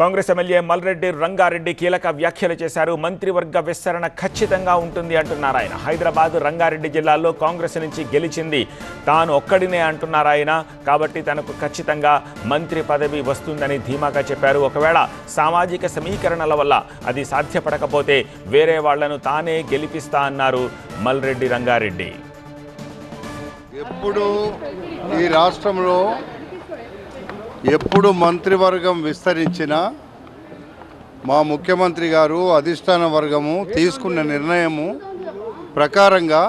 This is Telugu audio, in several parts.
కాంగ్రెస్ ఎమ్మెల్యే మల్రెడ్డి రంగారెడ్డి కీలక వ్యాఖ్యలు చేశారు. మంత్రివర్గ విస్తరణ ఖచ్చితంగా ఉంటుంది అంటున్నారు ఆయన. హైదరాబాద్ రంగారెడ్డి జిల్లాల్లో కాంగ్రెస్ నుంచి గెలిచింది తాను ఒక్కడినే అంటున్నారు ఆయన. కాబట్టి తనకు ఖచ్చితంగా మంత్రి పదవి వస్తుందని ధీమాగా చెప్పారు. ఒకవేళ సామాజిక సమీకరణల వల్ల అది సాధ్యపడకపోతే వేరే వాళ్ళను తానే గెలిపిస్తా అన్నారు మల్రెడ్డి రంగారెడ్డి. ఎప్పుడు ఈ రాష్ట్రంలో ఎప్పుడు మంత్రివర్గం విస్తరించినా మా ముఖ్యమంత్రి గారు అధిష్టాన వర్గము తీసుకున్న నిర్ణయము ప్రకారంగా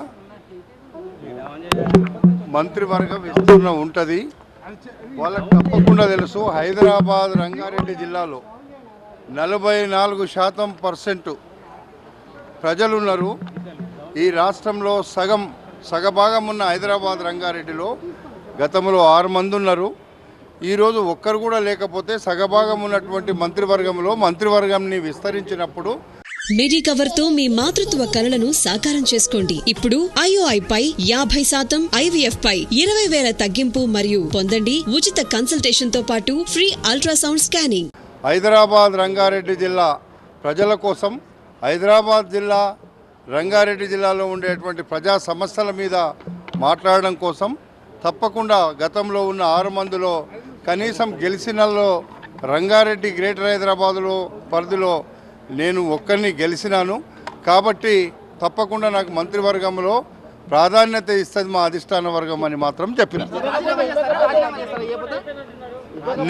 మంత్రివర్గం విస్తరణ ఉంటుంది. వాళ్ళకు తప్పకుండా తెలుసు హైదరాబాద్ రంగారెడ్డి జిల్లాలో నలభై నాలుగు శాతం పర్సెంట్ ప్రజలున్నారు. ఈ రాష్ట్రంలో సగం సగభాగం ఉన్న హైదరాబాద్ రంగారెడ్డిలో గతంలో ఆరు మంది ఉన్నారు. ఈరోజు ఒక్కరు కూడా లేకపోతే సగభాగం ఉన్నటువంటి మంత్రివర్గంలో మంత్రివర్గంని విస్తరించినప్పుడు మెడికవర్తో మీ మాతృత్వ కలలను సాకారం చేసుకోండి. ఇప్పుడు ఐఓఐ పై యాభై శాతం ఐవీఎఫ్ పై ఇరవై వేల తగ్గింపు మరియు పొందండి ఉచిత కన్సల్టేషన్తో పాటు free ultrasound scanning Hyderabad Rangareddy జిల్లా ప్రజల కోసం హైదరాబాద్ జిల్లా రంగారెడ్డి జిల్లాలో ఉండేటువంటి ప్రజా సమస్యల మీద మాట్లాడడం కోసం తప్పకుండా గతంలో ఉన్న ఆరు మందిలో కనీసం గెలిచినల్లో రంగారెడ్డి గ్రేటర్ హైదరాబాదులో పరిధిలో నేను ఒక్కరిని గెలిచినాను. కాబట్టి తప్పకుండా నాకు మంత్రివర్గంలో ప్రాధాన్యత ఇస్తుంది మా అధిష్టాన వర్గం అని మాత్రం చెప్పిన.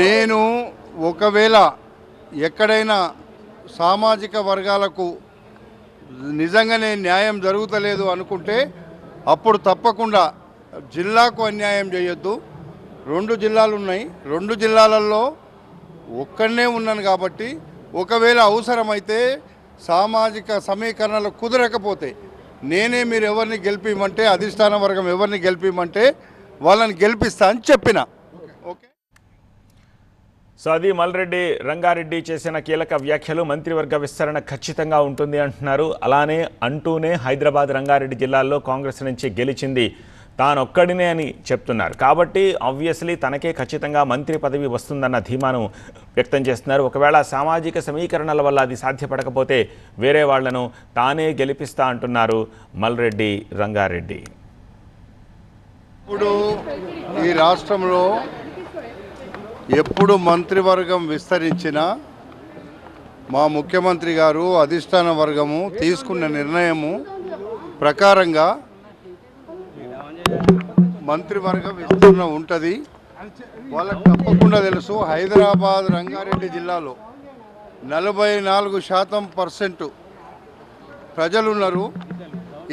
నేను ఒకవేళ ఎక్కడైనా సామాజిక వర్గాలకు నిజంగానే న్యాయం జరుగుతలేదు అనుకుంటే అప్పుడు తప్పకుండా జిల్లాకు అన్యాయం చేయొద్దు. రెండు జిల్లాలు ఉన్నాయి. రెండు జిల్లాలలో ఒక్కడనే ఉన్నాను కాబట్టి ఒకవేళ అవసరమైతే సామాజిక సమీకరణలు కుదరకపోతే నేనే మీరు ఎవరిని గెలిపిమంటే అధిష్టాన వర్గం ఎవరిని గెలిపిమంటే వాళ్ళని గెలిపిస్తా అని చెప్పిన. ఓకే. సో అది మల్రెడ్డి రంగారెడ్డి చేసిన కీలక వ్యాఖ్యలు మంత్రివర్గ విస్తరణ ఖచ్చితంగా ఉంటుంది అంటున్నారు. అలానే అంటూనే హైదరాబాద్ రంగారెడ్డి జిల్లాల్లో కాంగ్రెస్ నుంచి గెలిచింది తానొక్కడినే అని చెప్తున్నారు. కాబట్టి ఆబ్వియస్లీ తనకే ఖచ్చితంగా మంత్రి పదవి వస్తుందన్న ధీమాను వ్యక్తం చేస్తున్నారు. ఒకవేళ సామాజిక సమీకరణల వల్ల అది సాధ్యపడకపోతే వేరే వాళ్ళను తానే గెలిపిస్తా అంటున్నారు మల్రెడ్డి రంగారెడ్డి. ఇప్పుడు ఈ రాష్ట్రంలో ఎప్పుడు మంత్రివర్గం విస్తరించినా మా ముఖ్యమంత్రి గారు అధిష్టాన వర్గము తీసుకున్న నిర్ణయము ప్రకారంగా మంత్రివర్గం విస్తరణ ఉంటుంది. వాళ్ళకి తప్పకుండా తెలుసు హైదరాబాద్ రంగారెడ్డి జిల్లాలో నలభై నాలుగు శాతం పర్సెంట్ ప్రజలున్నారు.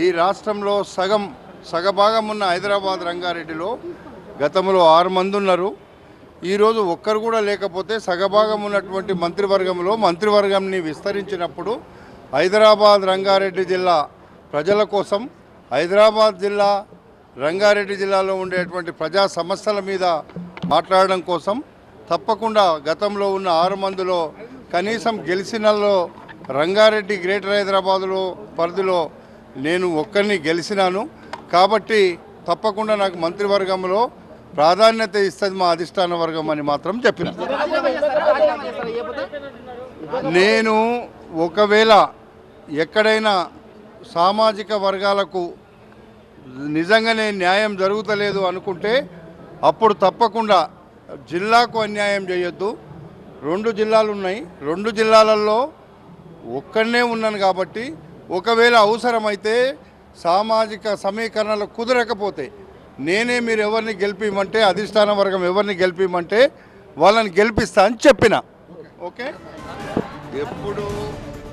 ఈ రాష్ట్రంలో సగం సగభాగం ఉన్న హైదరాబాద్ రంగారెడ్డిలో గతంలో ఆరు మంది ఉన్నారు. ఈరోజు ఒక్కరు కూడా లేకపోతే సగభాగం ఉన్నటువంటి మంత్రివర్గంలో మంత్రివర్గంని విస్తరించినప్పుడు హైదరాబాద్ రంగారెడ్డి జిల్లా ప్రజల కోసం హైదరాబాద్ జిల్లా రంగారెడ్డి జిల్లాలో ఉండేటువంటి ప్రజా సమస్యల మీద మాట్లాడడం కోసం తప్పకుండా గతంలో ఉన్న ఆరు మందిలో కనీసం గెలిచినల్లో రంగారెడ్డి గ్రేటర్ హైదరాబాదులో పరిధిలో నేను ఒక్కరిని గెలిచినాను. కాబట్టి తప్పకుండా నాకు మంత్రివర్గంలో ప్రాధాన్యత ఇస్తుంది మా అధిష్టాన వర్గం అని మాత్రం చెప్పిన నేను ఒకవేళ ఎక్కడైనా సామాజిక వర్గాలకు నిజంగానే న్యాయం జరుగుతలేదు అనుకుంటే అప్పుడు తప్పకుండా జిల్లాకు అన్యాయం చేయొద్దు. రెండు జిల్లాలు ఉన్నాయి. రెండు జిల్లాలలో ఒక్కడనే ఉన్నాను కాబట్టి ఒకవేళ అవసరమైతే సామాజిక సమీకరణలు కుదరకపోతే నేనే మీరు ఎవరిని గెలిపిమంటే అధిష్టాన వర్గం ఎవరిని గెలిపిమంటే వాళ్ళని గెలిపిస్తా అని చెప్పిన. ఓకే? ఎప్పుడు